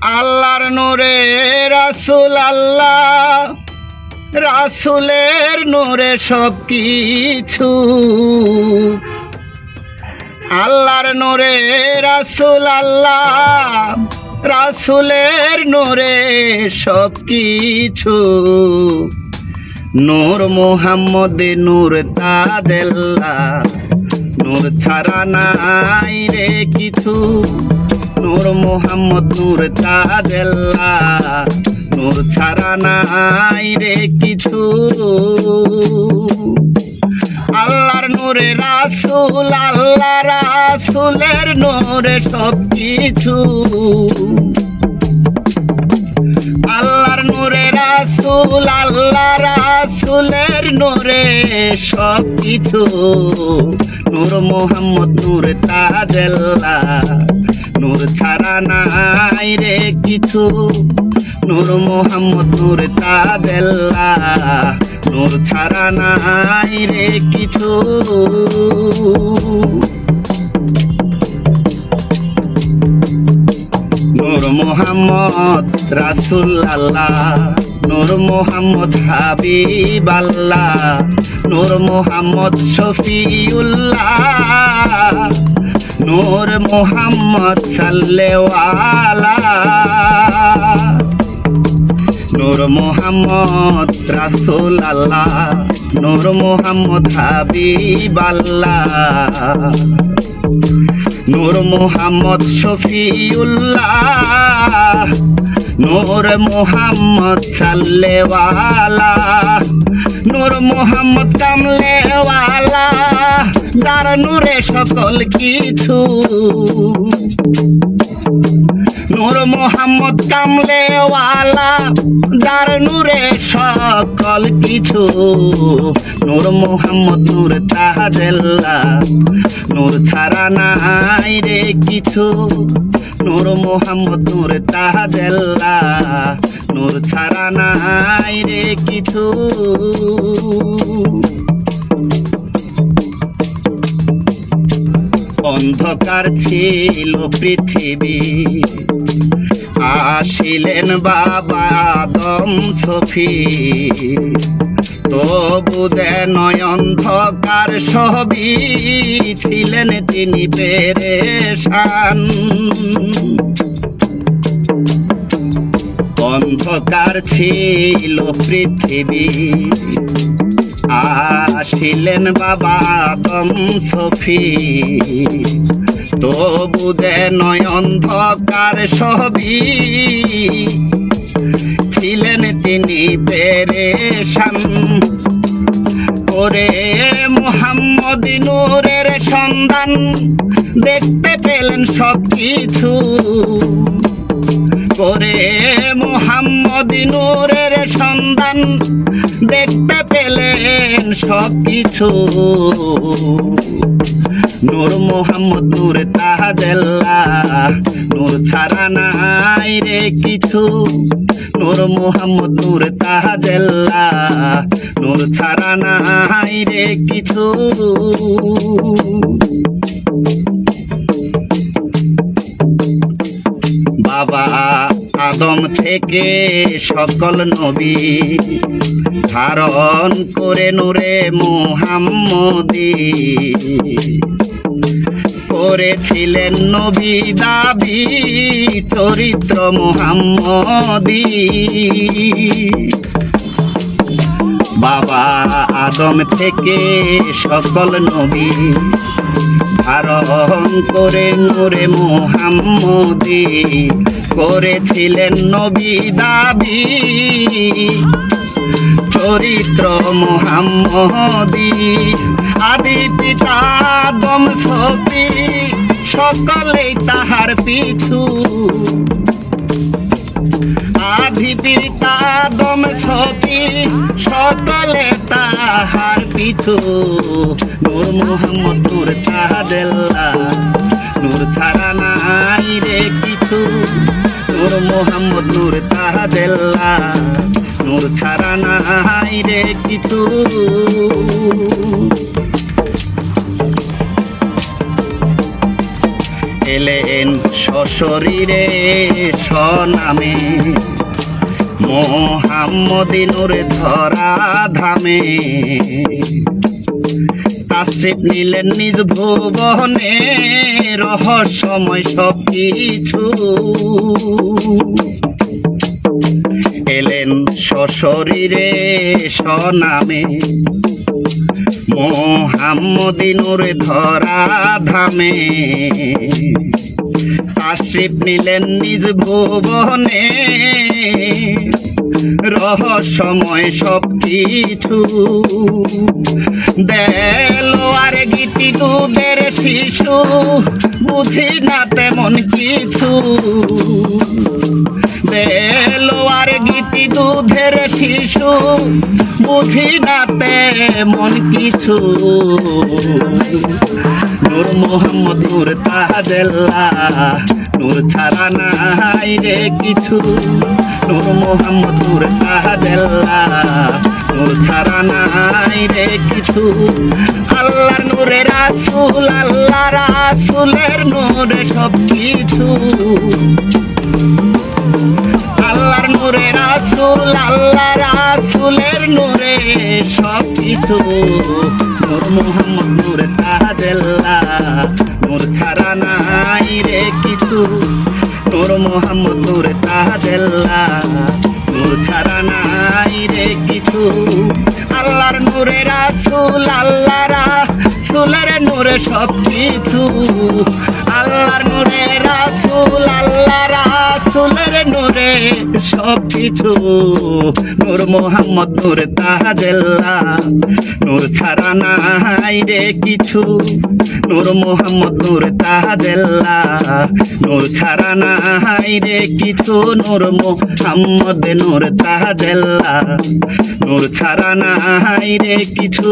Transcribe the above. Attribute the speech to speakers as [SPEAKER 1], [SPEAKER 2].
[SPEAKER 1] আল্লাহর নূরে রাসুল আল্লাহ। রাসুলের নূরে সব কিছু আল্লাহর নূরে রাসুল আল্লাহ। রাসুলের নূরে সব কিছু নূর মোহাম্মদ, নূর তাদেল্লা নূর ছাড়া নাই রে কিছু। মোহাম্মদ নূর নূর ছাড়া নাই রে কিছু। আল্লাহর নূরে রাসুল আল্লাহ রাসুলের নূরে সব কিছু। আল্লাহর নূরে রাসুল আল্লাহ রাসুলের নূরে সব কিছু। নূর মোহাম্মদ নূর তাজেল্লা নূর ছাড়া নাই রে কিছু। নূর মোহাম্মদ নূর তাদেল্লা নূর ছাড়া নাই রে কিছু। মোহাম্মদ রাসুল আল্লাহ নূর মোহাম্মদ হাবিব আল্লাহ নূর মোহাম্মদ শফিউল্লাহ, নূর মোহাম্মদ সাল্লেওয়ালা নূর মোহাম্মদ রাসুল আল্লাহ নূর মোহাম্মদ হাবিব আল্লাহ নূর মোহাম্মদ শফিউল্লাহ নূর মোহাম্মদ সাল্লেওয়ালা নূর মোহাম্মদ কামলেওয়ালা যার নূরে সকল কিছু। নূর মোহাম্মদ কামলেওয়ালা, যার নূরে সকল কিছু। নূর মোহাম্মদ, নূর তাহাজেল্লা, নূর ছাড়া নাই রে কিছু। নূর মোহাম্মদ, নূর তাহাজেল্লা, নূর ছাড়া নাই রে কিছু। অন্ধকার ছিল পৃথিবী। আসিলেন বাবা দম সফি। তবু যেন অন্ধকার সবই ছিলেন তিনি পেরেশান। অন্ধকার ছিল পৃথিবী। আসিলেন বাবা দম সফি। তবু যেন অন্ধকার সবই। ছিলেন তিনি পেরেশান। করে মোহাম্মদ নূরের সন্ধান দেখতে পেলেন সব কিছু করে মোহাম্মদ নূরের সন্ধান। দেখতে পেলেন সব কিছু নূর মোহাম্মদ নূর তাহাজেল্লা, নূর ছাড়া নাই রে কিছু। নূর মোহাম্মদ নূর তাহাজেল্লা, নূর ছাড়া নাই রে কিছু। আদম থেকে সকল নবী ধারণ করে নূরে মুহাম্মদি। করেছিলেন নবী দাবি চরিত্র মুহাম্মদি। বাবা আদম থেকে সকল নবী ধারণ করে নূরে মুহাম্মদি, করেছিলেন নবী দাবি। চরিত্র মুহাম্মদি, আদি পিতা দম সফি সকলেই তাহার পিছু। আধি পিতা দম সকলে তাহার পিছু নূর মোহাম্মদ নূর তাহাদেল্লা নূর ছাড়া নাই রে কিছু। নূর মোহাম্মদ নূর তাহাদেল্লা নূর ছাড়া নাই রে কিছু। এলেন সশরীরে সনামে মোহাম্মদিনুর ধরা ধামে। তাশ্রিপ নিলেন নিজ ভুবনে, রহস্যময় সব কিছু এলেন সশরীরে সনামে। মোহাম্মদিনুর ধরা ধামে। আশ্রিপ নিলেন নিজ ভুবনে। রহস্যময় সব কিছু দেলোয়ার গীতি দুধের শিশু, বুঝি না তেমন কিছু। গীতি দুধের শিশু, বুঝি না তেমন কিছু। নূর মোহাম্মদ নূর তাহাদেল্লা নূর ছাড়া নাই রে কিছু। নূর মোহাম্মদ নূর তাহাদেল্লা নূর ছাড়া নাই রে কিছু। আল্লাহর নূরে রাসুল আল্লাহ রাসুলের নূরে সব কিছু নূরে রাসুল আল্লাহ রাসুলের নূরে সব কিছু নূর মোহাম্মদ নূর তাহাদেল্লা নূর ছাড়া নাই রে কিছু। নূর মোহাম্মদ নূর তাহাদেল্লা নূর ছাড়া নাই রে কিছু। আল্লাহর নূরে রাসুল আল্লাহ রাসুলের নূরে সব কিছু আল্লাহর নূরে রাসুল রাসুলের নূরে সব কিছু নূর মোহাম্মদ, নূর তাহাদেল্লা নূর ছাড়া নাই রে কিছু। নূর মোহাম্মদ, নূর তাহাদেল্লা নূর ছাড়া নাই রে কিছু। নূর মোহাম্মদ, নূর তাহাদেল্লা নূর ছাড়া নাই রে কিছু।